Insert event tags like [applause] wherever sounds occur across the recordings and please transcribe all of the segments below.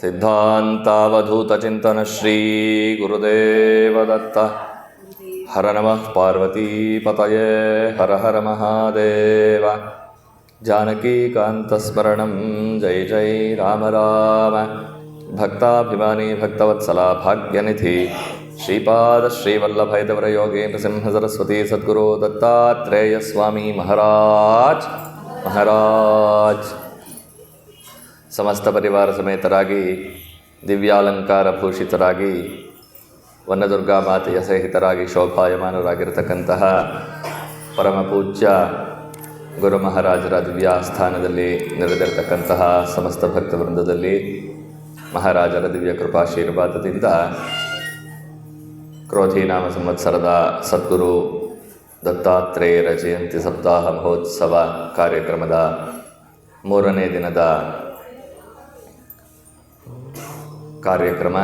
सिद्धान्तावधूतचिन्तनश्रीगुरुदेवदत्त हर नम पार्वती पार्वतीपतये हर हर महादेव। जानकीकान्तस्मरणं जय जय राम राम। भक्ताभिमानी भक्तवत्सला भाग्यनिधि। श्रीपादश्रीवल्लभैतवरयोगेन्द्रसिंहसरस्वती सद्गुरो दत्तात्रेयस्वामी महाराज। महाराज। ಸಮಸ್ತ ಪರಿವಾರ ಸಮೇತರಾಗಿ, ದಿವ್ಯಾಲಂಕಾರ ಭೂಷಿತರಾಗಿ ವನ್ನದುರ್ಗಾ ಮಾತೆಯ ಸಹಿತರಾಗಿ ಶೋಭಾಯಮಾನರಾಗಿರತಕ್ಕಂತಹ ಪರಮ ಪೂಜ್ಯ ಗುರು ಮಹಾರಾಜರ ದಿವ್ಯಾಸ್ಥಾನದಲ್ಲಿ ನೆರೆದಿರತಕ್ಕಂತಹ ಸಮಸ್ತ ಭಕ್ತವೃಂದದಲ್ಲಿ ಮಹಾರಾಜರ ದಿವ್ಯ ಕೃಪಾಶೀರ್ವಾದದಿಂದ ಕ್ರೋಧಿ ನಾಮ ಸಂವತ್ಸರದ ಸದ್ಗುರು ದತ್ತಾತ್ರೇಯರ ಜಯಂತಿ ಸಪ್ತಾಹ ಮಹೋತ್ಸವ ಕಾರ್ಯಕ್ರಮದ ಮೂರನೇ ದಿನದ ಕಾರ್ಯಕ್ರಮ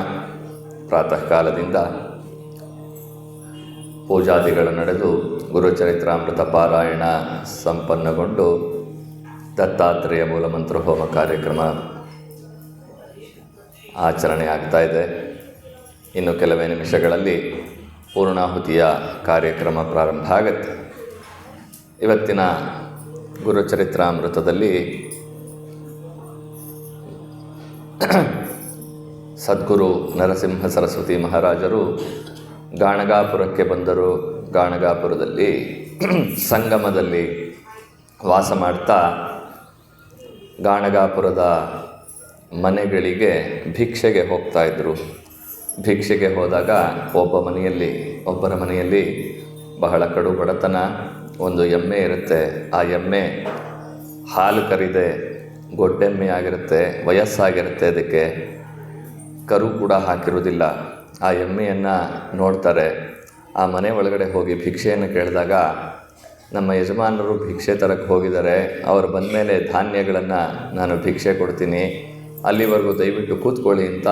ಪ್ರಾತಃ ಕಾಲದಿಂದ ಪೂಜಾದಿಗಳು ನಡೆದು ಗುರುಚರಿತ್ರಾಮೃತ ಪಾರಾಯಣ ಸಂಪನ್ನಗೊಂಡು ದತ್ತಾತ್ರೇಯ ಮೂಲಮಂತ್ರ ಹೋಮ ಕಾರ್ಯಕ್ರಮ ಆಚರಣೆ ಆಗ್ತಾ ಇದೆ. ಇನ್ನು ಕೆಲವೇ ನಿಮಿಷಗಳಲ್ಲಿ ಪೂರ್ಣಾಹುತಿಯ ಕಾರ್ಯಕ್ರಮ ಪ್ರಾರಂಭ ಆಗುತ್ತೆ. ಇವತ್ತಿನ ಗುರುಚರಿತ್ರಾಮೃತದಲ್ಲಿ ಸದ್ಗುರು ನರಸಿಂಹ ಸರಸ್ವತಿ ಮಹಾರಾಜರು ಗಾಣಗಾಪುರಕ್ಕೆ ಬಂದರು. ಗಾಣಗಾಪುರದಲ್ಲಿ [clears throat] ಸಂಗಮದಲ್ಲಿ ವಾಸ ಮಾಡ್ತಾ ಗಾಣಗಾಪುರದ ಮನೆಗಳಿಗೆ ಭಿಕ್ಷೆಗೆ ಹೋಗ್ತಾ ಇದ್ದರು ಭಿಕ್ಷೆಗೆ ಹೋದಾಗ ಒಬ್ಬ ಮನೆಯಲ್ಲಿ, ಒಬ್ಬರ ಮನೆಯಲ್ಲಿ ಬಹಳ ಕಡು ಬಡತನ ಒಂದು ಎಮ್ಮೆ ಇರುತ್ತೆ. ಆ ಎಮ್ಮೆ ಹಾಲು ಕರಿದೆ, ಗೊಡ್ಡೆಮ್ಮೆ ಆಗಿರುತ್ತೆ, ವಯಸ್ಸಾಗಿರುತ್ತೆ ಅದಕ್ಕೆ. ಕರು ಕೂಡ ಹಾಕಿರೋದಿಲ್ಲ ಆ ಎಮ್ಮೆಯನ್ನು ನೋಡ್ತಾರೆ. ಆ ಮನೆ ಒಳಗಡೆ ಹೋಗಿ ಭಿಕ್ಷೆಯನ್ನು ಕೇಳಿದಾಗ ನಮ್ಮ ಯಜಮಾನರು ಭಿಕ್ಷೆ ತರಕ್ಕೆ ಹೋಗಿದ್ದಾರೆ. ಬಂದ ಬಂದಮೇಲೆ ಧಾನ್ಯಗಳನ್ನು ನಾನು ಭಿಕ್ಷೆ ಕೊಡ್ತೀನಿ. ಅಲ್ಲಿವರೆಗೂ ದಯವಿಟ್ಟು ಕೂತ್ಕೊಳ್ಳಿ ಅಂತ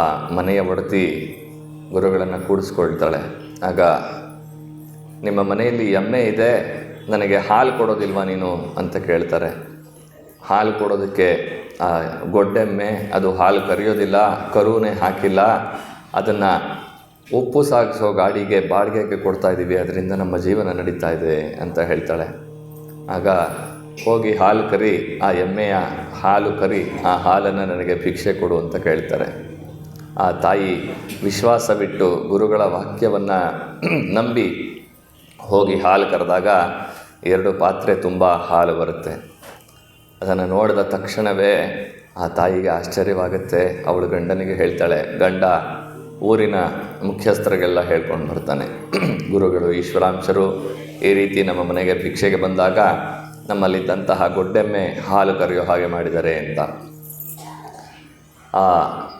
ಆ ಮನೆಯ ಒಡತಿ ಗುರುಗಳನ್ನು ಕೂಡಿಸ್ಕೊಳ್ತಾಳೆ. ಆಗ ನಿಮ್ಮ ಮನೆಯಲ್ಲಿ ಎಮ್ಮೆ ಇದೆ, ನನಗೆ ಹಾಲು ಕೊಡೋದಿಲ್ವಾ ನೀನು ಅಂತ ಕೇಳ್ತಾರೆ. ಹಾಲು ಕೊಡೋದಕ್ಕೆ ಗೊಡ್ಡೆಮ್ಮೆ ಅದು ಹಾಲು ಕರಿಯೋದಿಲ್ಲ ಕರುವೇ ಹಾಕಿಲ್ಲ. ಅದನ್ನು ಉಪ್ಪು ಸಾಗಿಸೋ ಗಾಡಿಗೆ ಬಾಡಿಗೆಗೆ ಕೊಡ್ತಾ ಇದ್ದೀವಿ ಅದರಿಂದ ನಮ್ಮ ಜೀವನ ನಡೀತಾ ಇದೆ ಅಂತ ಹೇಳ್ತಾಳೆ. ಆಗ ಹೋಗಿ ಹಾಲು ಕರಿ, ಆ ಎಮ್ಮೆಯ ಹಾಲು ಕರಿ, ಆ ಹಾಲನ್ನು ನನಗೆ ಭಿಕ್ಷೆ ಕೊಡು ಅಂತ ಕೇಳ್ತಾರೆ. ಆ ತಾಯಿ ವಿಶ್ವಾಸವಿಟ್ಟು ಗುರುಗಳ ವಾಕ್ಯವನ್ನು ನಂಬಿ ಹೋಗಿ ಹಾಲು ಕರೆದಾಗ ಎರಡು ಪಾತ್ರೆ ತುಂಬ ಹಾಲು ಬರುತ್ತೆ. ಅದನ್ನು ನೋಡಿದ ತಕ್ಷಣವೇ ಆ ತಾಯಿಗೆ ಆಶ್ಚರ್ಯವಾಗುತ್ತೆ. ಅವಳು ಗಂಡನಿಗೆ ಹೇಳ್ತಾಳೆ, ಗಂಡ, ಊರಿನ ಮುಖ್ಯಸ್ಥರಿಗೆಲ್ಲ ಹೇಳ್ಕೊಂಡು ಬರ್ತಾನೆ. [clears throat] ಗುರುಗಳು, ಈಶ್ವರಾಂಶರು, ಈ ರೀತಿ ನಮ್ಮ ಮನೆಗೆ ಭಿಕ್ಷೆಗೆ ಬಂದಾಗ ನಮ್ಮಲ್ಲಿದ್ದಂತಹ ಗೊಡ್ಡೆಮ್ಮೆ ಹಾಲು ಕರೆಯೋ ಹಾಗೆ ಮಾಡಿದ್ದಾರೆ ಅಂತ. ಆ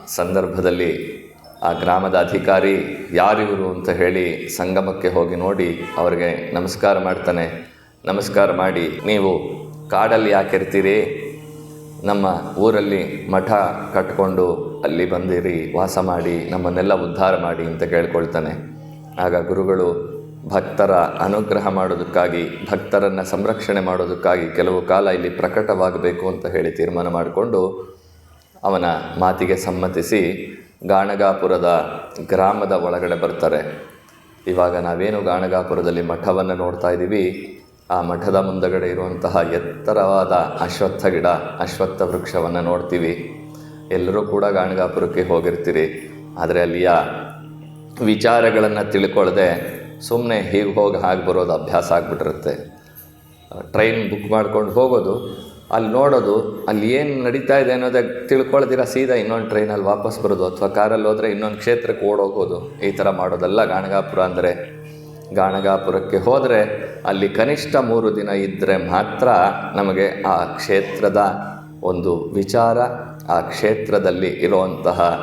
ಸಂದರ್ಭದಲ್ಲಿ ಆ ಗ್ರಾಮದ ಅಧಿಕಾರಿ ಯಾರಿವರು ಅಂತ ಹೇಳಿ ಸಂಗಮಕ್ಕೆ ಹೋಗಿ ನೋಡಿ, ಅವರಿಗೆ ನಮಸ್ಕಾರ ಮಾಡ್ತಾನೆ. ನಮಸ್ಕಾರ ಮಾಡಿ, ನೀವು ಕಾಡಲ್ಲಿ ಯಾಕಿರ್ತೀರಿ ನಮ್ಮ ಊರಲ್ಲಿ ಮಠ ಕಟ್ಕೊಂಡು ಅಲ್ಲಿ ಬಂದಿರಿ, ವಾಸ ಮಾಡಿ, ನಮ್ಮನ್ನೆಲ್ಲ ಉದ್ಧಾರ ಮಾಡಿ ಅಂತ ಕೇಳ್ಕೊಳ್ತಾನೆ. ಆಗ ಗುರುಗಳು ಭಕ್ತರ ಅನುಗ್ರಹ ಮಾಡೋದಕ್ಕಾಗಿ, ಭಕ್ತರನ್ನು ಸಂರಕ್ಷಣೆ ಮಾಡೋದಕ್ಕಾಗಿ ಕೆಲವು ಕಾಲ ಇಲ್ಲಿ ಪ್ರಕಟವಾಗಬೇಕು ಅಂತ ಹೇಳಿ ತೀರ್ಮಾನ ಮಾಡಿಕೊಂಡು ಅವನ ಮಾತಿಗೆ ಸಮ್ಮತಿಸಿ ಗಾಣಗಾಪುರದ ಗ್ರಾಮದ ಒಳಗಡೆ ಬರ್ತಾರೆ. ಇವಾಗ ನಾವೇನು ಗಾಣಗಾಪುರದಲ್ಲಿ ಮಠವನ್ನು ನೋಡ್ತಾ ಇದ್ದೀವಿ ಆ ಮಠದ ಮುಂದಗಡೆ ಇರುವಂತಹ ಎತ್ತರವಾದ ಅಶ್ವತ್ಥ ಗಿಡ, ಅಶ್ವತ್ಥ ವೃಕ್ಷವನ್ನು ನೋಡ್ತೀವಿ. ಎಲ್ಲರೂ ಕೂಡ ಗಾಣಗಾಪುರಕ್ಕೆ ಹೋಗಿರ್ತೀರಿ. ಆದರೆ ಅಲ್ಲಿಯ ವಿಚಾರಗಳನ್ನು ತಿಳ್ಕೊಳ್ಳದೆ ಸುಮ್ಮನೆ ಹೀಗೆ ಹೋಗಿ ಹಾಗೆ ಬರೋದು ಅಭ್ಯಾಸ ಆಗಿಬಿಟ್ಟಿರುತ್ತೆ. ಟ್ರೈನ್ ಬುಕ್ ಮಾಡ್ಕೊಂಡು ಹೋಗೋದು, ಅಲ್ಲಿ ನೋಡೋದು, ಅಲ್ಲಿ ಏನು ನಡೀತಾ ಇದೆ ಅನ್ನೋದೇ ತಿಳ್ಕೊಳ್ದಿರ ಸೀದಾ ಇನ್ನೊಂದು ಟ್ರೈನಲ್ಲಿ ವಾಪಸ್ ಬರೋದು, ಅಥವಾ ಕಾರಲ್ಲಿ ಹೋದರೆ ಇನ್ನೊಂದು ಕ್ಷೇತ್ರಕ್ಕೆ ಓಡೋಗೋದು, ಈ ಥರ ಮಾಡೋದಲ್ಲ ಗಾಣಗಾಪುರ ಅಂದರೆ ಗಾಣಗಾಪುರಕ್ಕೆ ಹೋದರೆ ಅಲ್ಲಿ ಕನಿಷ್ಠ ಮೂರು ದಿನ ಇದ್ದರೆ ಮಾತ್ರ ನಮಗೆ ಆ ಕ್ಷೇತ್ರದ ಒಂದು ವಿಚಾರ, ಆ ಕ್ಷೇತ್ರದಲ್ಲಿ ಇರುವಂತಹ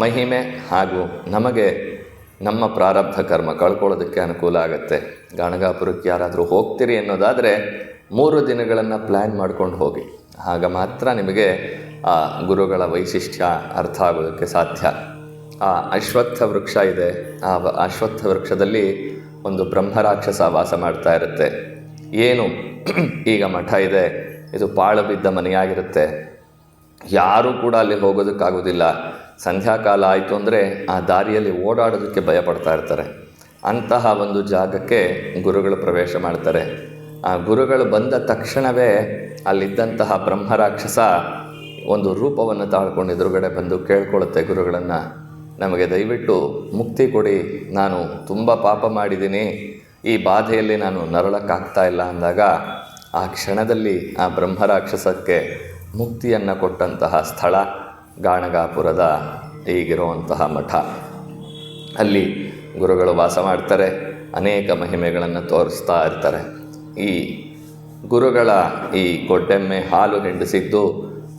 ಮಹಿಮೆ ಹಾಗೂ ನಮಗೆ ನಮ್ಮ ಪ್ರಾರಬ್ಧ ಕರ್ಮ ಕಳ್ಕೊಳ್ಳೋದಕ್ಕೆ ಅನುಕೂಲ ಆಗುತ್ತೆ. ಗಾಣಗಾಪುರಕ್ಕೆ ಯಾರಾದರೂ ಹೋಗ್ತೀರಿ ಅನ್ನೋದಾದರೆ ಮೂರು ದಿನಗಳನ್ನು ಪ್ಲ್ಯಾನ್ ಮಾಡ್ಕೊಂಡು ಹೋಗಿ. ಆಗ ಮಾತ್ರ ನಿಮಗೆ ಆ ಗುರುಗಳ ವೈಶಿಷ್ಟ್ಯ ಅರ್ಥ ಆಗೋದಕ್ಕೆ ಸಾಧ್ಯ. ಆ ಅಶ್ವತ್ಥ ವೃಕ್ಷ ಇದೆ. ಆ ಅಶ್ವತ್ಥ ವೃಕ್ಷದಲ್ಲಿ ಒಂದು ಬ್ರಹ್ಮರಾಕ್ಷಸ ವಾಸ ಮಾಡ್ತಾ ಇರುತ್ತೆ. ಏನು? ಈಗ ಮಠ ಇದೆ. ಇದು ಪಾಳು ಬಿದ್ದ ಮನೆಯಾಗಿರುತ್ತೆ. ಯಾರೂ ಕೂಡ ಅಲ್ಲಿ ಹೋಗೋದಕ್ಕಾಗೋದಿಲ್ಲ. ಸಂಧ್ಯಾಕಾಲ ಆಯಿತು ಅಂದರೆ ಆ ದಾರಿಯಲ್ಲಿ ಓಡಾಡೋದಕ್ಕೆ ಭಯಪಡ್ತಾ ಇರ್ತಾರೆ. ಅಂತಹ ಒಂದು ಜಾಗಕ್ಕೆ ಗುರುಗಳು ಪ್ರವೇಶ ಮಾಡ್ತಾರೆ. ಆ ಗುರುಗಳು ಬಂದ ತಕ್ಷಣವೇ ಅಲ್ಲಿದ್ದಂತಹ ಬ್ರಹ್ಮರಾಕ್ಷಸ ಒಂದು ರೂಪವನ್ನು ತಾಳ್ಕೊಂಡು ಎದುರುಗಡೆ ಬಂದು ಕೇಳ್ಕೊಳ್ಳುತ್ತೆ ಗುರುಗಳನ್ನು. ನಮಗೆ ದಯವಿಟ್ಟು ಮುಕ್ತಿ ಕೊಡಿ. ನಾನು ತುಂಬ ಪಾಪ ಮಾಡಿದ್ದೀನಿ. ಈ ಬಾಧೆಯಲ್ಲಿ ನಾನು ನರಳಕ್ಕಾಗ್ತಾ ಇಲ್ಲ ಅಂದಾಗ ಆ ಕ್ಷಣದಲ್ಲಿ ಆ ಬ್ರಹ್ಮರಾಕ್ಷಸಕ್ಕೆ ಮುಕ್ತಿಯನ್ನು ಕೊಟ್ಟಂತಹ ಸ್ಥಳ ಗಾಣಗಾಪುರದ ಈಗಿರುವಂತಹ ಮಠ. ಅಲ್ಲಿ ಗುರುಗಳು ವಾಸ ಮಾಡ್ತಾರೆ. ಅನೇಕ ಮಹಿಮೆಗಳನ್ನು ತೋರಿಸ್ತಾ ಇರ್ತಾರೆ. ಈ ಗುರುಗಳ ಈ ಗೊಡ್ಡೆಮ್ಮೆ ಹಾಲು ಹಿಂಡಿಸಿದ್ದು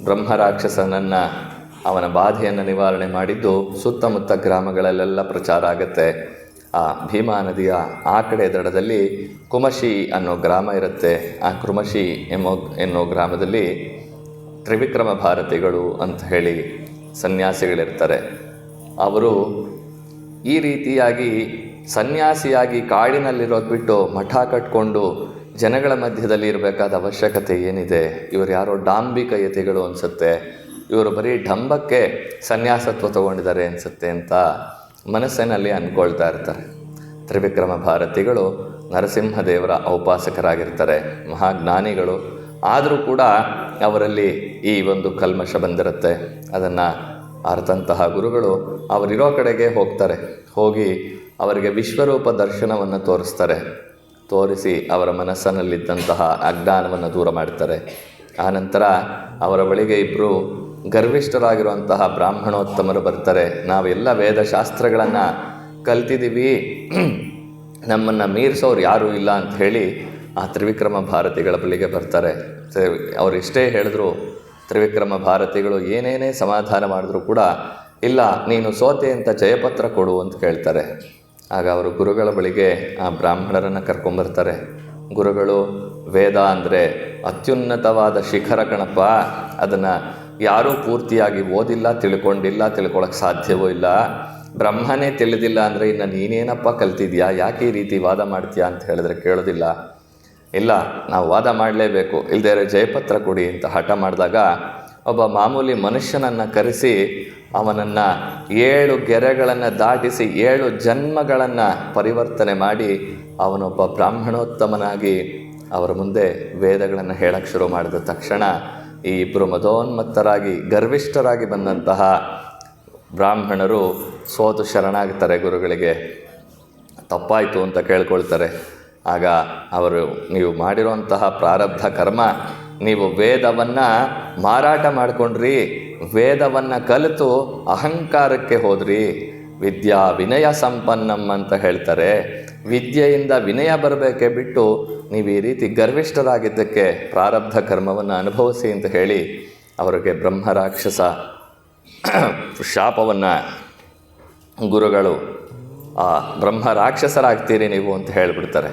ಬ್ರಹ್ಮರಾಕ್ಷಸನನ್ನು ಅವನ ಬಾಧೆಯನ್ನು ನಿವಾರಣೆ ಮಾಡಿದ್ದು ಸುತ್ತಮುತ್ತ ಗ್ರಾಮಗಳಲ್ಲೆಲ್ಲ ಪ್ರಚಾರ ಆಗತ್ತೆ. ಆ ಭೀಮಾ ನದಿಯ ಆ ಕಡೆ ದಡದಲ್ಲಿ ಕುಮಶಿ ಅನ್ನೋ ಗ್ರಾಮ ಇರುತ್ತೆ. ಆ ಕುಮಶಿ ಎಂಬ ಎನ್ನೋ ಗ್ರಾಮದಲ್ಲಿ ತ್ರಿವಿಕ್ರಮ ಭಾರತಿಗಳು ಅಂತ ಹೇಳಿ ಸನ್ಯಾಸಿಗಳಿರ್ತಾರೆ. ಅವರು ಈ ರೀತಿಯಾಗಿ ಸನ್ಯಾಸಿಯಾಗಿ ಕಾಡಿನಲ್ಲಿರೋದು ಬಿಟ್ಟು ಮಠ ಕಟ್ಕೊಂಡು ಜನಗಳ ಮಧ್ಯದಲ್ಲಿ ಇರಬೇಕಾದ ಅವಶ್ಯಕತೆ ಏನಿದೆ? ಇವರು ಯಾರೋ ಡಾಂಬಿಕ ಯತಿಗಳು ಅನಿಸುತ್ತೆ. ಇವರು ಬರೀ ಢಂಬಕ್ಕೆ ಸನ್ಯಾಸತ್ವ ತಗೊಂಡಿದ್ದಾರೆ ಅನಿಸುತ್ತೆ ಅಂತ ಮನಸ್ಸಿನಲ್ಲಿ ಅಂದ್ಕೊಳ್ತಾ ಇರ್ತಾರೆ. ತ್ರಿವಿಕ್ರಮ ಭಾರತಿಗಳು ನರಸಿಂಹದೇವರ ಔಪಾಸಕರಾಗಿರ್ತಾರೆ. ಮಹಾಜ್ಞಾನಿಗಳು ಆದರೂ ಕೂಡ ಅವರಲ್ಲಿ ಈ ಒಂದು ಕಲ್ಮಶ ಬಂದಿರುತ್ತೆ. ಅದನ್ನು ಅರ್ಥಂತಹ ಗುರುಗಳು ಅವರಿರೋ ಕಡೆಗೆ ಹೋಗ್ತಾರೆ. ಹೋಗಿ ಅವರಿಗೆ ವಿಶ್ವರೂಪ ದರ್ಶನವನ್ನು ತೋರಿಸ್ತಾರೆ. ತೋರಿಸಿ ಅವರ ಮನಸ್ಸಿನಲ್ಲಿದ್ದಂತಹ ಅಜ್ಞಾನವನ್ನು ದೂರ ಮಾಡ್ತಾರೆ. ಆನಂತರ ಅವರ ಬಳಿಗೆ ಇಬ್ಬರು ಗರ್ವಿಷ್ಠರಾಗಿರುವಂತಹ ಬ್ರಾಹ್ಮಣೋತ್ತಮರು ಬರ್ತಾರೆ. ನಾವೆಲ್ಲ ವೇದಶಾಸ್ತ್ರಗಳನ್ನು ಕಲ್ತಿದ್ದೀವಿ. ನಮ್ಮನ್ನು ಮೀರಿಸೋರು ಯಾರೂ ಇಲ್ಲ ಅಂತ ಹೇಳಿ ಆ ತ್ರಿವಿಕ್ರಮ ಭಾರತಿಗಳ ಬಳಿಗೆ ಬರ್ತಾರೆ. ಅವರು ಇಷ್ಟೇ ಹೇಳಿದ್ರು, ತ್ರಿವಿಕ್ರಮ ಭಾರತಿಗಳು ಏನೇನೇ ಸಮಾಧಾನ ಮಾಡಿದ್ರು ಕೂಡ, ಇಲ್ಲ, ನೀನು ಸೋತೆ ಅಂತ ಜಯಪತ್ರ ಕೊಡು ಅಂತ ಕೇಳ್ತಾರೆ. ಆಗ ಅವರು ಗುರುಗಳ ಬಳಿಗೆ ಆ ಬ್ರಾಹ್ಮಣರನ್ನು ಕರ್ಕೊಂಬರ್ತಾರೆ. ಗುರುಗಳು, ವೇದ ಅಂದರೆ ಅತ್ಯುನ್ನತವಾದ ಶಿಖರ ಕಣಪ್ಪ, ಅದನ್ನು ಯಾರೂ ಪೂರ್ತಿಯಾಗಿ ಓದಿಲ್ಲ, ತಿಳ್ಕೊಂಡಿಲ್ಲ ತಿಳ್ಕೊಳಕ್ಕೆ ಸಾಧ್ಯವೂ ಇಲ್ಲ. ಬ್ರಹ್ಮನೇ ತಿಳಿದಿಲ್ಲ ಅಂದರೆ ಇನ್ನು ನೀನೇನಪ್ಪ ಕಲ್ತಿದ್ಯಾ? ಯಾಕೆ ಈ ರೀತಿ ವಾದ ಮಾಡ್ತೀಯಾ ಅಂತ ಹೇಳಿದ್ರೆ ಕೇಳೋದಿಲ್ಲ. ಇಲ್ಲ, ನಾವು ವಾದ ಮಾಡಲೇಬೇಕು. ಇಲ್ಲದೇ ಜಯಪತ್ರ ಕೊಡಿ ಅಂತ ಹಠ ಮಾಡಿದಾಗ ಒಬ್ಬ ಮಾಮೂಲಿ ಮನುಷ್ಯನನ್ನು ಕರೆಸಿ ಅವನನ್ನು ಏಳು ಗೆರೆಗಳನ್ನು ದಾಟಿಸಿ ಏಳು ಜನ್ಮಗಳನ್ನು ಪರಿವರ್ತನೆ ಮಾಡಿ ಅವನೊಬ್ಬ ಬ್ರಾಹ್ಮಣೋತ್ತಮನಾಗಿ ಅವರ ಮುಂದೆ ವೇದಗಳನ್ನು ಹೇಳಕ್ಕೆ ಶುರು ಮಾಡಿದ ತಕ್ಷಣ ಈ ಇಬ್ಬರು ಮದೋನ್ಮತ್ತರಾಗಿ, ಗರ್ವಿಷ್ಠರಾಗಿ ಬಂದಂತಹ ಬ್ರಾಹ್ಮಣರು ಸೋತು ಶರಣಾಗ್ತಾರೆ ಗುರುಗಳಿಗೆ. ತಪ್ಪಾಯಿತು ಅಂತ ಕೇಳ್ಕೊಳ್ತಾರೆ. ಆಗ ಅವರು, ನೀವು ಮಾಡಿರುವಂತಹ ಪ್ರಾರಬ್ಧ ಕರ್ಮ, ನೀವು ವೇದವನ್ನು ಮಾರಾಟ ಮಾಡಿಕೊಂಡ್ರಿ, ವೇದವನ್ನು ಕಲಿತು ಅಹಂಕಾರಕ್ಕೆ ಹೋದ್ರಿ ವಿದ್ಯಾ ವಿನಯ ಸಂಪನ್ನಂ ಅಂತ ಹೇಳ್ತಾರೆ. ವಿದ್ಯೆಯಿಂದ ವಿನಯ ಬರಬೇಕೇ ಬಿಟ್ಟು ನೀವು ಈ ರೀತಿ ಗರ್ವಿಷ್ಠರಾಗಿದ್ದಕ್ಕೆ ಪ್ರಾರಬ್ಧ ಕರ್ಮವನ್ನು ಅನುಭವಿಸಿ ಅಂತ ಹೇಳಿ ಅವರಿಗೆ ಬ್ರಹ್ಮರಾಕ್ಷಸ [clears throat] ಶಾಪವನ್ನು ಗುರುಗಳು, ಆ ಬ್ರಹ್ಮ ರಾಕ್ಷಸರಾಗ್ತೀರಿ ನೀವು ಅಂತ ಹೇಳಿಬಿಡ್ತಾರೆ.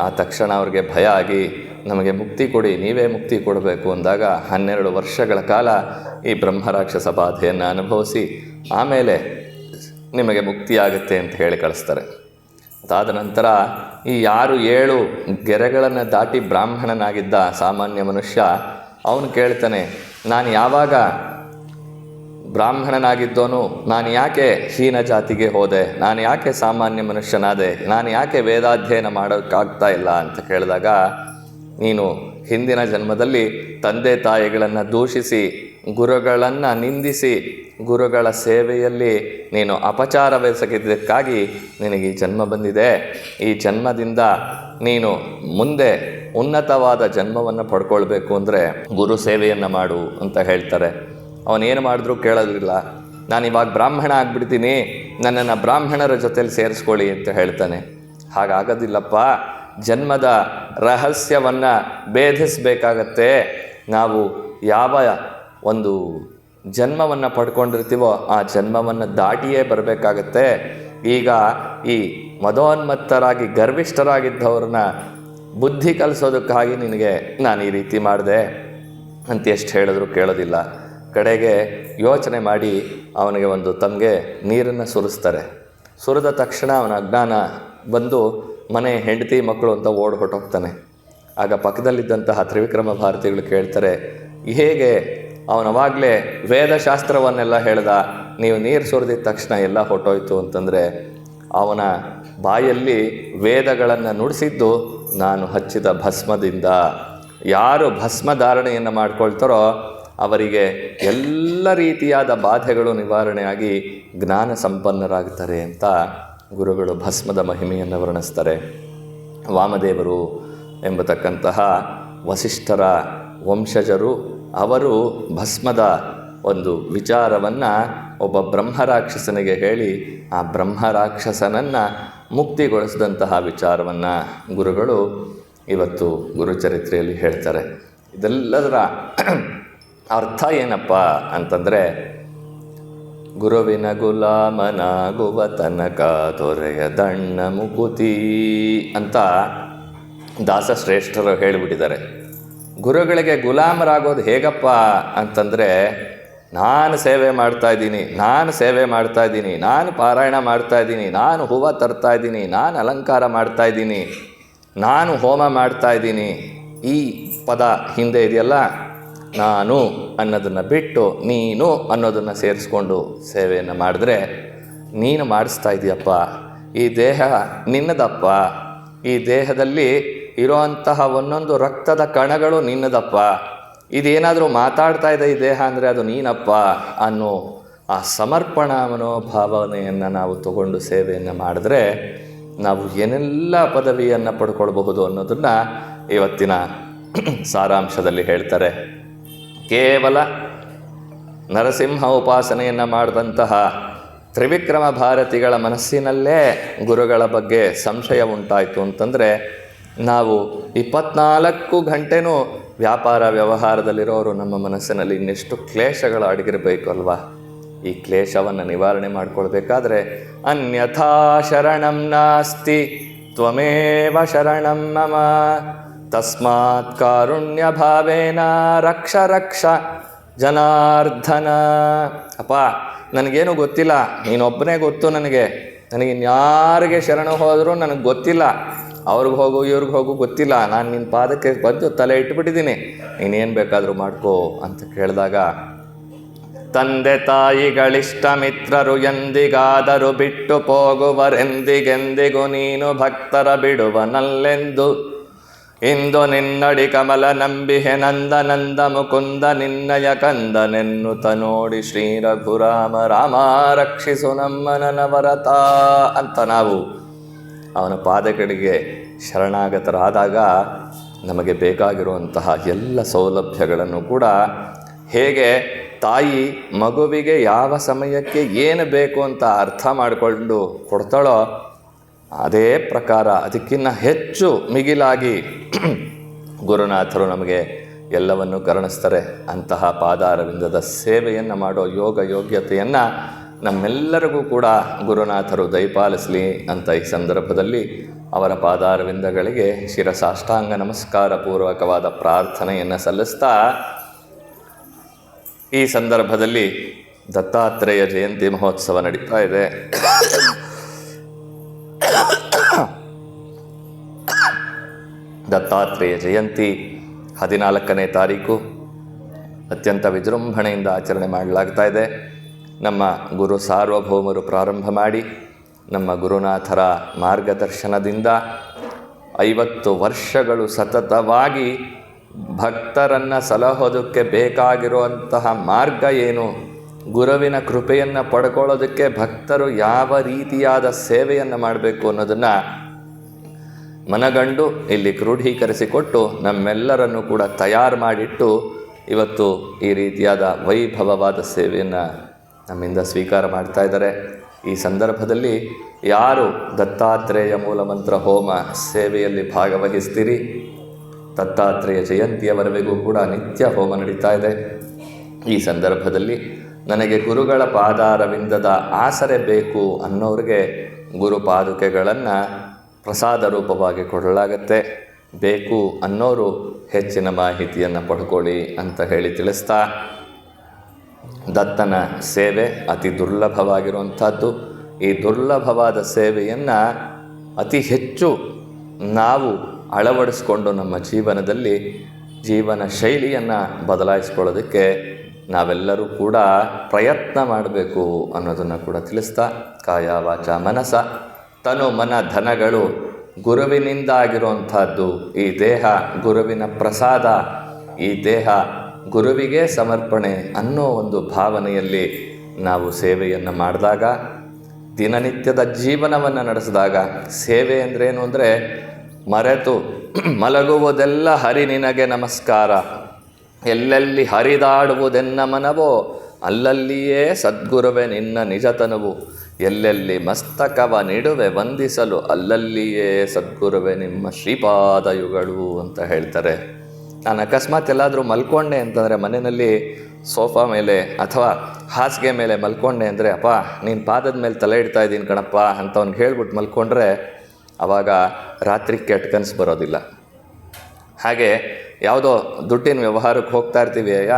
ಆ ತಕ್ಷಣ ಅವ್ರಿಗೆ ಭಯ ಆಗಿ ನಮಗೆ ಮುಕ್ತಿ ಕೊಡಿ, ನೀವೇ ಮುಕ್ತಿ ಕೊಡಬೇಕು ಅಂದಾಗ ಹನ್ನೆರಡು ವರ್ಷಗಳ ಕಾಲ ಈ ಬ್ರಹ್ಮ ರಾಕ್ಷಸ ಬಾಧೆಯನ್ನು ಅನುಭವಿಸಿ ಆಮೇಲೆ ನಿಮಗೆ ಮುಕ್ತಿಯಾಗುತ್ತೆ ಅಂತ ಹೇಳಿ ಕಳಿಸ್ತಾರೆ. ಅದಾದ ನಂತರ ಈ ಯಾರು ಏಳು ಗೆರೆಗಳನ್ನು ದಾಟಿ ಬ್ರಾಹ್ಮಣನಾಗಿದ್ದ ಸಾಮಾನ್ಯ ಮನುಷ್ಯ, ಅವನು ಕೇಳ್ತಾನೆ, ನಾನು ಯಾವಾಗ ಬ್ರಾಹ್ಮಣನಾಗಿದ್ದೋನು? ನಾನು ಯಾಕೆ ಹೀನ ಜಾತಿಗೆ ಹೋದೆ? ನಾನು ಯಾಕೆ ಸಾಮಾನ್ಯ ಮನುಷ್ಯನಾದೆ? ನಾನು ಯಾಕೆ ವೇದಾಧ್ಯಯನ ಮಾಡೋಕ್ಕಾಗ್ತಾ ಇಲ್ಲ? ಅಂತ ಕೇಳಿದಾಗ, ನೀನು ಹಿಂದಿನ ಜನ್ಮದಲ್ಲಿ ತಂದೆ ತಾಯಿಗಳನ್ನು ದೂಷಿಸಿ, ಗುರುಗಳನ್ನು ನಿಂದಿಸಿ, ಗುರುಗಳ ಸೇವೆಯಲ್ಲಿ ನೀನು ಅಪಚಾರವೆಸಗಿದ್ದಕ್ಕಾಗಿ ನಿನಗೆ ಈ ಜನ್ಮ ಬಂದಿದೆ. ಈ ಜನ್ಮದಿಂದ ನೀನು ಮುಂದೆ ಉನ್ನತವಾದ ಜನ್ಮವನ್ನು ಪಡ್ಕೊಳ್ಬೇಕು ಅಂದರೆ ಗುರು ಸೇವೆಯನ್ನು ಮಾಡು ಅಂತ ಹೇಳ್ತಾರೆ. ಅವನೇನು ಮಾಡಿದ್ರೂ ಕೇಳೋದಿಲ್ಲ ನಾನು ಇವಾಗ ಬ್ರಾಹ್ಮಣ ಆಗಿಬಿಡ್ತೀನಿ, ನನ್ನನ್ನು ಬ್ರಾಹ್ಮಣರ ಜೊತೆಯಲ್ಲಿ ಸೇರಿಸ್ಕೊಳ್ಳಿ ಅಂತ ಹೇಳ್ತಾನೆ. ಹಾಗಾಗೋದಿಲ್ಲಪ್ಪ ಜನ್ಮದ ರಹಸ್ಯವನ್ನು ಭೇದಿಸಬೇಕಾಗತ್ತೆ. ನಾವು ಯಾವ ಒಂದು ಜನ್ಮವನ್ನು ಪಡ್ಕೊಂಡಿರ್ತೀವೋ ಆ ಜನ್ಮವನ್ನು ದಾಟಿಯೇ ಬರಬೇಕಾಗತ್ತೆ. ಈಗ ಈ ಮದೋನ್ಮತ್ತರಾಗಿ ಗರ್ವಿಷ್ಠರಾಗಿದ್ದವ್ರನ್ನ ಬುದ್ಧಿ ಕಲಿಸೋದಕ್ಕಾಗಿ ನಿನಗೆ ನಾನು ಈ ರೀತಿ ಮಾಡಿದೆ ಅಂತ ಎಷ್ಟು ಹೇಳಿದ್ರು ಕೇಳೋದಿಲ್ಲ. ಕಡೆಗೆ ಯೋಚನೆ ಮಾಡಿ ಅವನಿಗೆ ಒಂದು ತಮಗೆ ನೀರನ್ನು ಸುರಿಸ್ತಾರೆ. ಸುರಿದ ತಕ್ಷಣ ಅವನ ಅಜ್ಞಾನ ಬಂದು ಮನೆ ಹೆಂಡತಿ ಮಕ್ಕಳು ಅಂತ ಓಡ್ ಹೊಟ್ಟೋಗ್ತಾನೆ ಆಗ ಪಕ್ಕದಲ್ಲಿದ್ದಂತಹ ತ್ರಿವಿಕ್ರಮ ಭಾರತಿಗಳು ಕೇಳ್ತಾರೆ, ಹೇಗೆ? ಅವನವಾಗಲೇ ವೇದಶಾಸ್ತ್ರವನ್ನೆಲ್ಲ ಹೇಳ್ದ. ನೀವು ನೀರು ಸುರಿದಿದ ತಕ್ಷಣ ಎಲ್ಲ ಹೊಟ್ಟೋಯ್ತು ಅಂತಂದರೆ, ಅವನ ಬಾಯಲ್ಲಿ ವೇದಗಳನ್ನು ನುಡಿಸಿದ್ದು ನಾನು ಹಚ್ಚಿದ ಭಸ್ಮದಿಂದ. ಯಾರು ಭಸ್ಮ ಧಾರಣೆಯನ್ನು ಮಾಡ್ಕೊಳ್ತಾರೋ ಅವರಿಗೆ ಎಲ್ಲ ರೀತಿಯಾದ ಬಾಧೆಗಳು ನಿವಾರಣೆಯಾಗಿ ಜ್ಞಾನ ಸಂಪನ್ನರಾಗ್ತಾರೆ ಅಂತ ಗುರುಗಳು ಭಸ್ಮದ ಮಹಿಮೆಯನ್ನು ವರ್ಣಿಸ್ತಾರೆ. ವಾಮದೇವರು ಎಂಬತಕ್ಕಂತಹ ವಸಿಷ್ಠರ ವಂಶಜರು, ಅವರು ಭಸ್ಮದ ಒಂದು ವಿಚಾರವನ್ನು ಒಬ್ಬ ಬ್ರಹ್ಮರಾಕ್ಷಸನಿಗೆ ಹೇಳಿ, ಆ ಬ್ರಹ್ಮರಾಕ್ಷಸನನ್ನು ಮುಕ್ತಿಗೊಳಿಸಿದಂತಹ ವಿಚಾರವನ್ನು ಗುರುಗಳು ಇವತ್ತು ಗುರುಚರಿತ್ರೆಯಲ್ಲಿ ಹೇಳ್ತಾರೆ. ಇದೆಲ್ಲದರ ಅರ್ಥ ಏನಪ್ಪ ಅಂತಂದರೆ ಗುರುವಿನ ಗುಲಾಮನಾಗುವ ತನಕ ದಣ್ಣ ಮುಕುತಿ ಅಂತ ದಾಸಶ್ರೇಷ್ಠರು ಹೇಳಿಬಿಟ್ಟಿದ್ದಾರೆ. ಗುರುಗಳಿಗೆ ಗುಲಾಮರಾಗೋದು ಹೇಗಪ್ಪ ಅಂತಂದರೆ, ನಾನು ಸೇವೆ ಮಾಡ್ತಾ ಇದ್ದೀನಿ, ನಾನು ಸೇವೆ ಮಾಡ್ತಾ ಇದ್ದೀನಿ, ನಾನು ಪಾರಾಯಣ ಮಾಡ್ತಾ ಇದ್ದೀನಿ, ನಾನು ಹೂವು ತರ್ತಾ ಇದ್ದೀನಿ, ನಾನು ಅಲಂಕಾರ ಮಾಡ್ತಾ ಇದ್ದೀನಿ, ನಾನು ಹೋಮ ಮಾಡ್ತಾ ಇದ್ದೀನಿ, ಈ ಪದ ಹಿಂದೆ ಇದೆಯಲ್ಲ? ನಾನು ಅನ್ನೋದನ್ನು ಬಿಟ್ಟು ನೀನು ಅನ್ನೋದನ್ನು ಸೇರಿಸ್ಕೊಂಡು ಸೇವೆಯನ್ನು ಮಾಡಿದ್ರೆ ನೀನು ಮಾಡಿಸ್ತಾ ಇದೆಯಪ್ಪ. ಈ ದೇಹ ನಿನ್ನದಪ್ಪ. ಈ ದೇಹದಲ್ಲಿ ಇರೋವಂತಹ ಒಂದೊಂದು ರಕ್ತದ ಕಣಗಳು ನಿನ್ನದಪ್ಪ. ಇದೇನಾದರೂ ಮಾತಾಡ್ತಾ ಇದೆ ಈ ದೇಹ ಅಂದರೆ ಅದು ನೀನಪ್ಪ ಅನ್ನೋ ಆ ಸಮರ್ಪಣಾ ಮನೋಭಾವನೆಯನ್ನು ನಾವು ತಗೊಂಡು ಸೇವೆಯನ್ನು ಮಾಡಿದ್ರೆ ನಾವು ಏನೆಲ್ಲ ಪದವಿಯನ್ನು ಪಡ್ಕೊಳ್ಬಹುದು ಅನ್ನೋದನ್ನು ಇವತ್ತಿನ ಸಾರಾಂಶದಲ್ಲಿ ಹೇಳ್ತಾರೆ. ಕೇವಲ ನರಸಿಂಹ ಉಪಾಸನೆಯನ್ನು ಮಾಡಿದಂತಹ ತ್ರಿವಿಕ್ರಮ ಭಾರತಿಗಳ ಮನಸ್ಸಿನಲ್ಲೇ ಗುರುಗಳ ಬಗ್ಗೆ ಸಂಶಯ ಉಂಟಾಯಿತು ಅಂತಂದರೆ ನಾವು ಇಪ್ಪತ್ನಾಲ್ಕು ಗಂಟೆನೂ ವ್ಯಾಪಾರ ವ್ಯವಹಾರದಲ್ಲಿರೋರು ನಮ್ಮ ಮನಸ್ಸಿನಲ್ಲಿ ಇನ್ನೆಷ್ಟು ಕ್ಲೇಶಗಳು ಅಡಗಿರಬೇಕು ಅಲ್ವಾ? ಈ ಕ್ಲೇಶವನ್ನು ನಿವಾರಣೆ ಮಾಡಿಕೊಳ್ಬೇಕಾದ್ರೆ ಅನ್ಯಥಾ ಶರಣಂ ನಾಸ್ತಿ, ತ್ವಮೇವ ಶರಣಂ ಮಮ. ತಸ್ಮಾತ್ ಕಾರುಣ್ಯ ಭಾವೇನ ರಕ್ಷ ರಕ್ಷ ಜನಾರ್ಧನ ಅಪ್ಪ ನನಗೇನು ಗೊತ್ತಿಲ್ಲ. ನೀನೊಬ್ಬನೇ ಗೊತ್ತು ನನಗೆ. ನನಗೆ ಇನ್ಯಾರಿಗೆ ಶರಣ ಹೋದರೂ ನನಗೆ ಗೊತ್ತಿಲ್ಲ. ಅವ್ರಿಗೆ ಹೋಗು, ಇವ್ರಿಗೆ ಹೋಗು ಗೊತ್ತಿಲ್ಲ. ನಾನು ನಿನ್ನ ಪಾದಕ್ಕೆ ಬಂದು ತಲೆ ಇಟ್ಬಿಟ್ಟಿದ್ದೀನಿ. ನೀನೇನು ಬೇಕಾದರೂ ಮಾಡ್ಕೋ ಅಂತ ಕೇಳಿದಾಗ, ತಂದೆ ತಾಯಿಗಳಿಷ್ಟ ಮಿತ್ರರು ಎಂದಿಗಾದರೂ ಬಿಟ್ಟು ಹೋಗುವರೆಂದಿಗೆಂದಿಗೂ ನೀನು ಭಕ್ತರ ಬಿಡುವನಲ್ಲೆಂದು ಇಂದು ನಿನ್ನಡಿ ಕಮಲ ನಂಬಿಹೆ ನಂದ ನಂದ ಮುಕುಂದ ನಿನ್ನಯ ಕಂದನೆನ್ನುತ ನೋಡಿ ಶ್ರೀ ರಘುರಾಮ ರಾಮ ರಕ್ಷಿಸು ವರತ ಅಂತ ನಾವು ಅವನ ಪಾದಗಳಿಗೆ ಶರಣಾಗತರಾದಾಗ ನಮಗೆ ಬೇಕಾಗಿರುವಂತಹ ಎಲ್ಲ ಸೌಲಭ್ಯಗಳನ್ನು ಕೂಡ ಹೇಗೆ ತಾಯಿ ಮಗುವಿಗೆ ಯಾವ ಸಮಯಕ್ಕೆ ಏನು ಬೇಕು ಅಂತ ಅರ್ಥ ಮಾಡಿಕೊಂಡು ಕೊಡ್ತಾಳೋ ಅದೇ ಪ್ರಕಾರ ಅದಕ್ಕಿಂತ ಹೆಚ್ಚು ಮಿಗಿಲಾಗಿ ಗುರುನಾಥರು ನಮಗೆ ಎಲ್ಲವನ್ನು ಕರುಣಿಸ್ತಾರೆ ಅಂತಹ ಪಾದಾರವಿಂದದ ಸೇವೆಯನ್ನು ಮಾಡೋ ಯೋಗ ಯೋಗ್ಯತೆಯನ್ನು ನಮ್ಮೆಲ್ಲರಿಗೂ ಕೂಡ ಗುರುನಾಥರು ದಯಪಾಲಿಸಲಿ ಅಂತ ಈ ಸಂದರ್ಭದಲ್ಲಿ ಅವರ ಪಾದಾರವಿಂದಗಳಿಗೆ ಶಿರಸಾಷ್ಟಾಂಗ ನಮಸ್ಕಾರ ಪೂರ್ವಕವಾದ ಪ್ರಾರ್ಥನೆಯನ್ನು ಸಲ್ಲಿಸ್ತಾ ಈ ಸಂದರ್ಭದಲ್ಲಿ ದತ್ತಾತ್ರೇಯ ಜಯಂತಿ ಮಹೋತ್ಸವ ನಡೀತಾ ಇದೆ. ದತ್ತಾತ್ರೇಯ ಜಯಂತಿ ಹದಿನಾಲ್ಕನೇ ತಾರೀಕು. ಅತ್ಯಂತ ವಿಜೃಂಭಣೆಯಿಂದ ಆಚರಣೆ ಮಾಡಲಾಗ್ತಾ ಇದೆ. ನಮ್ಮ ಗುರು ಸಾರ್ವಭೌಮರು ಪ್ರಾರಂಭ ಮಾಡಿ, ನಮ್ಮ ಗುರುನಾಥರ ಮಾರ್ಗದರ್ಶನದಿಂದ ಐವತ್ತು ವರ್ಷಗಳು ಸತತವಾಗಿ ಭಕ್ತರನ್ನು ಸಲಹೋದಕ್ಕೆ ಬೇಕಾಗಿರುವಂತಹ ಮಾರ್ಗ ಏನು? ಗುರುವಿನ ಕೃಪೆಯನ್ನು ಪಡ್ಕೊಳ್ಳೋದಕ್ಕೆ ಭಕ್ತರು ಯಾವ ರೀತಿಯಾದ ಸೇವೆಯನ್ನು ಮಾಡಬೇಕು ಅನ್ನೋದನ್ನು ಮನಗಂಡು ಇಲ್ಲಿ ಕ್ರೋಢೀಕರಿಸಿಕೊಟ್ಟು ನಮ್ಮೆಲ್ಲರನ್ನು ಕೂಡ ತಯಾರು ಮಾಡಿಟ್ಟು ಇವತ್ತು ಈ ರೀತಿಯಾದ ವೈಭವವಾದ ಸೇವೆಯನ್ನು ನಮ್ಮಿಂದ ಸ್ವೀಕಾರ ಮಾಡ್ತಾ ಇದ್ದಾರೆ. ಈ ಸಂದರ್ಭದಲ್ಲಿ ಯಾರು ದತ್ತಾತ್ರೇಯ ಮೂಲಮಂತ್ರ ಹೋಮ ಸೇವೆಯಲ್ಲಿ ಭಾಗವಹಿಸ್ತೀರಿ? ದತ್ತಾತ್ರೇಯ ಜಯಂತಿಯವರೆಗೂ ಕೂಡ ನಿತ್ಯ ಹೋಮ ನಡೀತಾ ಇದೆ. ಈ ಸಂದರ್ಭದಲ್ಲಿ ನನಗೆ ಗುರುಗಳ ಪಾದಾರವಿಂದದ ಆಸರೆ ಬೇಕು ಅನ್ನೋರಿಗೆ ಗುರು ಪಾದುಕೆಗಳನ್ನು ಪ್ರಸಾದ ರೂಪವಾಗಿ ಕೊಡಲಾಗತ್ತೆ. ಬೇಕು ಅನ್ನೋರು ಹೆಚ್ಚಿನ ಮಾಹಿತಿಯನ್ನು ಪಡ್ಕೊಳ್ಳಿ ಅಂತ ಹೇಳಿ ತಿಳಿಸ್ತಾ, ದತ್ತನ ಸೇವೆ ಅತಿ ದುರ್ಲಭವಾಗಿರುವಂಥದ್ದು. ಈ ದುರ್ಲಭವಾದ ಸೇವೆಯನ್ನು ಅತಿ ಹೆಚ್ಚು ನಾವು ಅಳವಡಿಸ್ಕೊಂಡು ನಮ್ಮ ಜೀವನದಲ್ಲಿ ಜೀವನ ಶೈಲಿಯನ್ನು ಬದಲಾಯಿಸ್ಕೊಳ್ಳೋದಕ್ಕೆ ನಾವೆಲ್ಲರೂ ಕೂಡ ಪ್ರಯತ್ನ ಮಾಡಬೇಕು ಅನ್ನೋದನ್ನು ಕೂಡ ತಿಳಿಸ್ತಾ ಕಾಯ ವಾಚ ಮನಸ. ತನು ಮನ ಧನಗಳು ಗುರುವಿನಿಂದಾಗಿರುವಂಥದ್ದು. ಈ ದೇಹ ಗುರುವಿನ ಪ್ರಸಾದ. ಈ ದೇಹ ಗುರುವಿಗೆ ಸಮರ್ಪಣೆ ಅನ್ನೋ ಒಂದು ಭಾವನೆಯಲ್ಲಿ ನಾವು ಸೇವೆಯನ್ನು ಮಾಡಿದಾಗ, ದಿನನಿತ್ಯದ ಜೀವನವನ್ನು ನಡೆಸಿದಾಗ, ಸೇವೆ ಅಂದ್ರೇನು ಅಂದರೆ, ಮರೆತು ಮಲಗುವುದೆಲ್ಲ ಹರಿ ನಿನಗೆ ನಮಸ್ಕಾರ. ಎಲ್ಲೆಲ್ಲಿ ಹರಿದಾಡುವುದೆನ್ನ ಮನವೋ, ಅಲ್ಲಲ್ಲಿಯೇ ಸದ್ಗುರುವೆ ನಿನ್ನ ನಿಜತನವು. ಎಲ್ಲೆಲ್ಲಿ ಮಸ್ತಕವ ನಿಡುವೆ ವಂದಿಸಲು, ಅಲ್ಲಲ್ಲಿಯೇ ಸದ್ಗುರುವೆ ನಿಮ್ಮ ಶ್ರೀಪಾದಯುಗಳು ಅಂತ ಹೇಳ್ತಾರೆ. ನಾನು ಅಕಸ್ಮಾತ್ ಎಲ್ಲಾದರೂ ಮಲ್ಕೊಂಡೆ ಅಂತಂದರೆ ಮನೆಯಲ್ಲಿ ಸೋಫಾ ಮೇಲೆ ಅಥವಾ ಹಾಸಿಗೆ ಮೇಲೆ ಮಲ್ಕೊಂಡೆ ಅಂದರೆ, ಅಪ್ಪ, ನೀನು ಪಾದದ ಮೇಲೆ ತಲೆ ಇಡ್ತಾ ಇದ್ದೀನಿ ಕಣಪ್ಪ ಅಂತ ಅವ್ನಿಗೆ ಹೇಳ್ಬಿಟ್ಟು ಮಲ್ಕೊಂಡ್ರೆ ಆವಾಗ ರಾತ್ರಿ ಕೆಟ್ಟ ಕನಸು ಬರೋದಿಲ್ಲ. ಹಾಗೆ ಯಾವುದೋ ದುಡ್ಡಿನ ವ್ಯವಹಾರಕ್ಕೆ ಹೋಗ್ತಾ ಇರ್ತೀವಿ, ಅಯ್ಯ,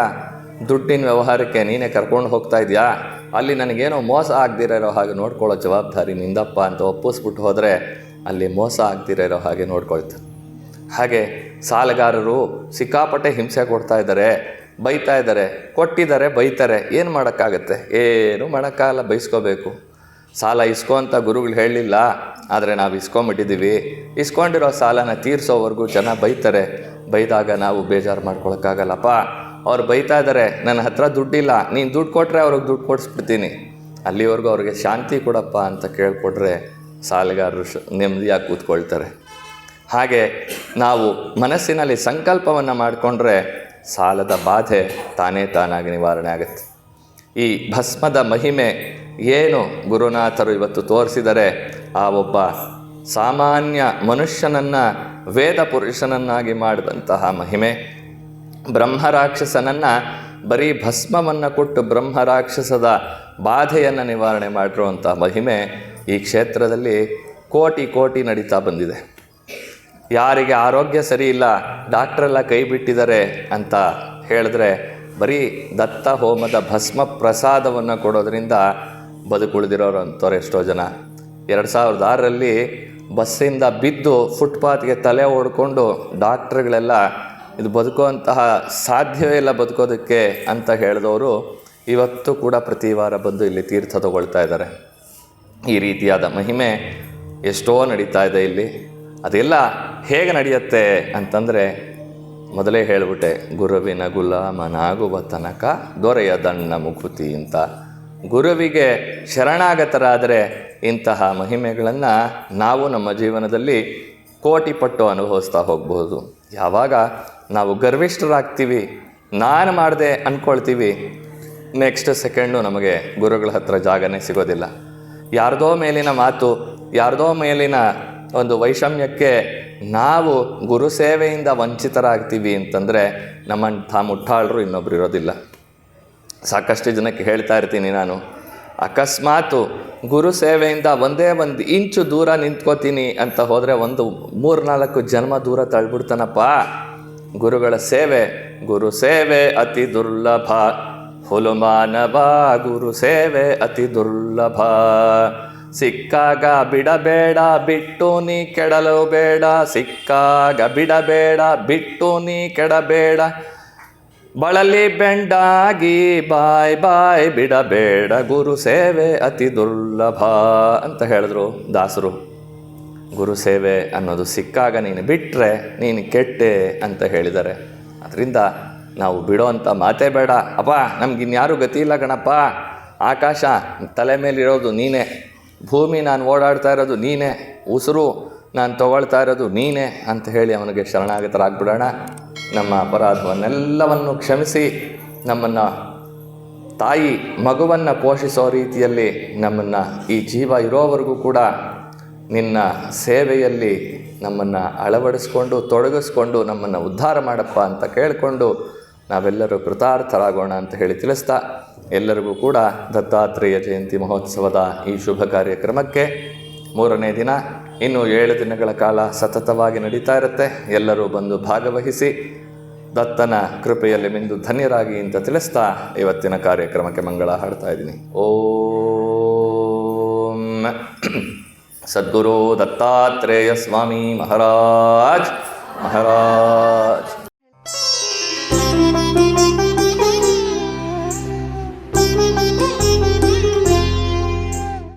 ದುಡ್ಡಿನ ವ್ಯವಹಾರಕ್ಕೆ ನೀನೇ ಕರ್ಕೊಂಡು ಹೋಗ್ತಾ ಇದೆಯಾ? ಅಲ್ಲಿ ನನಗೇನೋ ಮೋಸ ಆಗದಿರೋ ಹಾಗೆ ನೋಡ್ಕೊಳ್ಳೋ ಜವಾಬ್ದಾರಿ ನಿಂದಪ್ಪ ಅಂತ ಒಪ್ಪಿಸ್ಬಿಟ್ಟು ಹೋದರೆ ಅಲ್ಲಿ ಮೋಸ ಆಗದಿರೋ ಹಾಗೆ ನೋಡ್ಕೊಳ್ತಾರೆ ಹಾಗೆ ಸಾಲಗಾರರು ಸಿಕ್ಕಾಪಟ್ಟೆ ಹಿಂಸೆ ಕೊಡ್ತಾ ಇದ್ದಾರೆ, ಬೈತಾ ಇದ್ದಾರೆ, ಕೊಟ್ಟಿದ್ದಾರೆ, ಬೈತಾರೆ, ಏನು ಮಾಡೋಕ್ಕಾಗತ್ತೆ? ಏನು ಮಾಡೋಕ್ಕಾಗಲ್ಲ ಬೈಸ್ಕೋಬೇಕು. ಸಾಲ ಇಸ್ಕೊ ಅಂತ ಗುರುಗಳು ಹೇಳಲಿಲ್ಲ ಆದರೆ ನಾವು ಇಸ್ಕೊಂಬಿಟ್ಟಿದ್ದೀವಿ. ಇಸ್ಕೊಂಡಿರೋ ಸಾಲನ ತೀರಿಸೋವರೆಗೂ ಜನ ಬೈತಾರೆ. ಬೈದಾಗ ನಾವು ಬೇಜಾರು ಮಾಡ್ಕೊಳಕ್ಕಾಗಲ್ಲಪ್ಪ. ಅವ್ರು ಬೈತಾ ಇದ್ದಾರೆ ನನ್ನ ಹತ್ರ ದುಡ್ಡಿಲ್ಲ, ನೀನು ದುಡ್ಡು ಕೊಟ್ಟರೆ ಅವ್ರಿಗೆ ದುಡ್ಡು ಕೊಡಿಸ್ಬಿಡ್ತೀನಿ. ಅಲ್ಲಿವರೆಗೂ ಅವ್ರಿಗೆ ಶಾಂತಿ ಕೊಡಪ್ಪ ಅಂತ ಕೇಳಿಕೊಟ್ರೆ ಸಾಲಗಾರರು ಶ, ನೆಮ್ಮದಿಯಾಗಿ ಕೂತ್ಕೊಳ್ತಾರೆ. ಹಾಗೆ ನಾವು ಮನಸ್ಸಿನಲ್ಲಿ ಸಂಕಲ್ಪವನ್ನು ಮಾಡಿಕೊಂಡ್ರೆ ಸಾಲದ ಬಾಧೆ ತಾನೇ ತಾನಾಗಿ ನಿವಾರಣೆ ಆಗುತ್ತೆ. ಈ ಭಸ್ಮದ ಮಹಿಮೆ ಏನು ಗುರುನಾಥರು ಇವತ್ತು ತೋರಿಸಿದರೆ, ಆ ಒಬ್ಬ ಸಾಮಾನ್ಯ ಮನುಷ್ಯನನ್ನು, ವೇದ ಪುರುಷನನ್ನಾಗಿ ಮಾಡಿದಂತಹ ಮಹಿಮೆ. ಬ್ರಹ್ಮರಾಕ್ಷಸನನ್ನು ಬರೀ ಭಸ್ಮವನ್ನು ಕೊಟ್ಟು ಬ್ರಹ್ಮರಾಕ್ಷಸದ ಬಾಧೆಯನ್ನು ನಿವಾರಣೆ ಮಾಡಿರುವಂಥ ಮಹಿಮೆ ಈ ಕ್ಷೇತ್ರದಲ್ಲಿ ಕೋಟಿ ಕೋಟಿ ನಡೀತಾ ಬಂದಿದೆ. ಯಾರಿಗೆ ಆರೋಗ್ಯ ಸರಿ ಇಲ್ಲ, ಡಾಕ್ಟ್ರೆಲ್ಲ ಕೈ ಬಿಟ್ಟಿದ್ದಾರೆ ಅಂತ ಹೇಳಿದ್ರೆ ಬರೀ ದತ್ತ ಹೋಮದ ಭಸ್ಮ ಪ್ರಸಾದವನ್ನು ಕೊಡೋದ್ರಿಂದ ಬದುಕುಳಿದಿರೋರು ಅಂಥವ್ರು ಎಷ್ಟೋ ಜನ. ಎರಡು ಸಾವಿರದ ಆರರಲ್ಲಿ ಬಸ್ಸಿಂದ ಬಿದ್ದು ಫುಟ್ಪಾತ್ಗೆ ತಲೆ ಓಡ್ಕೊಂಡು ಡಾಕ್ಟ್ರುಗಳೆಲ್ಲ ಇದು ಬದುಕುವಂತಹ ಸಾಧ್ಯವೇ ಇಲ್ಲ ಬದುಕೋದಕ್ಕೆ ಅಂತ ಹೇಳಿದವರು ಇವತ್ತು ಕೂಡ ಪ್ರತಿ ವಾರ ಬಂದು ಇಲ್ಲಿ ತೀರ್ಥ ತಗೊಳ್ತಾ ಇದ್ದಾರೆ. ಈ ರೀತಿಯಾದ ಮಹಿಮೆ ಎಷ್ಟೋ ನಡೀತಾ ಇದೆ ಇಲ್ಲಿ. ಅದೆಲ್ಲ ಹೇಗೆ ನಡೆಯುತ್ತೆ ಅಂತಂದರೆ ಮೊದಲೇ ಹೇಳಿಬಿಟ್ಟೆ, ಗುರುವಿನ ಗುಲಾಮನಾಗುವ ತನಕ ದೊರೆಯ ದಣ್ಣ ಮುಕುತಿ ಅಂತ. ಗುರುವಿಗೆ ಶರಣಾಗತರಾದರೆ ಇಂತಹ ಮಹಿಮೆಗಳನ್ನು ನಾವು ನಮ್ಮ ಜೀವನದಲ್ಲಿ ಕೋಟಿ ಪಟ್ಟು ಅನುಭವಿಸ್ತಾ ಹೋಗ್ಬೋದು ಯಾವಾಗ ನಾವು ಗರ್ವಿಷ್ಠರಾಗ್ತೀವಿ. ನಾನು ಮಾಡಿದೆ ಅಂದ್ಕೊಳ್ತೀವಿ ನೆಕ್ಸ್ಟ್ ಸೆಕೆಂಡು ನಮಗೆ ಗುರುಗಳ ಹತ್ರ ಜಾಗನೇ ಸಿಗೋದಿಲ್ಲ. ಯಾರದೋ ಮೇಲಿನ ಮಾತು, ಯಾರದೋ ಮೇಲಿನ ಒಂದು ವೈಷಮ್ಯಕ್ಕೆ ನಾವು ಗುರು ಸೇವೆಯಿಂದ ವಂಚಿತರಾಗ್ತೀವಿ ಅಂತಂದರೆ ನಮ್ಮಂಥ ಮುಟ್ಟಾಳರು ಇನ್ನೊಬ್ರು ಇರೋದಿಲ್ಲ. ಸಾಕಷ್ಟು ಜನಕ್ಕೆ ಹೇಳ್ತಾ ಇರ್ತೀನಿ ನಾನು. ಅಕಸ್ಮಾತು ಗುರು ಸೇವೆಯಿಂದ ಒಂದೇ ಒಂದು ಇಂಚು ದೂರ ನಿಂತ್ಕೋತೀನಿ ಅಂತ ಹೋದರೆ ಒಂದು ಮೂರ್ನಾಲ್ಕು ಜನ್ಮ ದೂರ ತಳ್ಬಿಡ್ತಾನಪ್ಪ. ಗುರುಗಳ ಸೇವೆ, ಗುರು ಸೇವೆ ಅತಿ ದುರ್ಲಭ. ಹುಲುಮಾನವ ಗುರು ಸೇವೆ ಅತಿ ದುರ್ಲಭ. ಸಿಕ್ಕಾಗ ಬಿಡಬೇಡ, ಬಿಟ್ಟು ನೀ ಕೆಡಲು ಬೇಡ. ಸಿಕ್ಕಾಗ ಬಿಡಬೇಡ, ಬಿಟ್ಟು ನೀ ಕೆಡಬೇಡ. ಬಳಲಿ ಬೆಂಡಾಗಿ ಬಾಯ್ ಬಾಯ್ ಬಿಡಬೇಡ. ಗುರು ಸೇವೆ ಅತಿ ದುರ್ಲಭ ಅಂತ ಹೇಳಿದ್ರು ದಾಸರು. ಗುರು ಸೇವೆ ಅನ್ನೋದು ಸಿಕ್ಕಾಗ ನೀನು ಬಿಟ್ಟರೆ ನೀನು ಕೆಟ್ಟೆ ಅಂತ ಹೇಳಿದ್ದಾರೆ ಅದರಿಂದ ನಾವು ಬಿಡೋವಂಥ ಮಾತೇ ಬೇಡ. ಅಪ್ಪ ನಮ್ಗಿನ್ಯಾರೂ ಗತಿ ಇಲ್ಲ ಗಣಪ್ಪ ಆಕಾಶ ತಲೆ ಮೇಲಿರೋದು ನೀನೇ. ಭೂಮಿ ನಾನು ಓಡಾಡ್ತಾ ಇರೋದು ನೀನೇ. ಉಸಿರು ನಾನು ತಗೊಳ್ತಾ ಇರೋದು ನೀನೇ ಅಂತ ಹೇಳಿ ಅವನಿಗೆ ಶರಣಾಗತರಾಗ್ಬಿಡೋಣ. ನಮ್ಮ ಅಪರಾಧವನ್ನೆಲ್ಲವನ್ನು ಕ್ಷಮಿಸಿ ನಮ್ಮನ್ನು ತಾಯಿ ಮಗುವನ್ನು ಪೋಷಿಸೋ ರೀತಿಯಲ್ಲಿ ನಮ್ಮನ್ನು ಈ ಜೀವ ಇರೋವರೆಗೂ ಕೂಡ ನಿನ್ನ ಸೇವೆಯಲ್ಲಿ ನಮ್ಮನ್ನು ಅಳವಡಿಸ್ಕೊಂಡು, ತೊಡಗಿಸ್ಕೊಂಡು, ನಮ್ಮನ್ನು ಉದ್ಧಾರ ಮಾಡಪ್ಪ ಅಂತ ಕೇಳಿಕೊಂಡು ನಾವೆಲ್ಲರೂ ಕೃತಾರ್ಥರಾಗೋಣ ಅಂತ ಹೇಳಿ ತಿಳಿಸ್ತಾ, ಎಲ್ಲರಿಗೂ ಕೂಡ ದತ್ತಾತ್ರೇಯ ಜಯಂತಿ ಮಹೋತ್ಸವದ ಈ ಶುಭ ಕಾರ್ಯಕ್ರಮಕ್ಕೆ ಮೂರನೇ ದಿನ, ಇನ್ನು ಏಳು ದಿನಗಳ ಕಾಲ ಸತತವಾಗಿ ನಡೀತಾ ಇರುತ್ತೆ. ಎಲ್ಲರೂ ಬಂದು ಭಾಗವಹಿಸಿ, ದತ್ತನ ಕೃಪೆಯಲ್ಲಿ ಮಿಂದು ಧನ್ಯರಾಗಿ ಅಂತ ತಿಳಿಸ್ತಾ ಇವತ್ತಿನ ಕಾರ್ಯಕ್ರಮಕ್ಕೆ ಮಂಗಳ ಹಾಡ್ತಾ ಇದ್ದೀನಿ. ಓಂ सद्गुरु दत्तात्रेय स्वामी महाराज महाराज।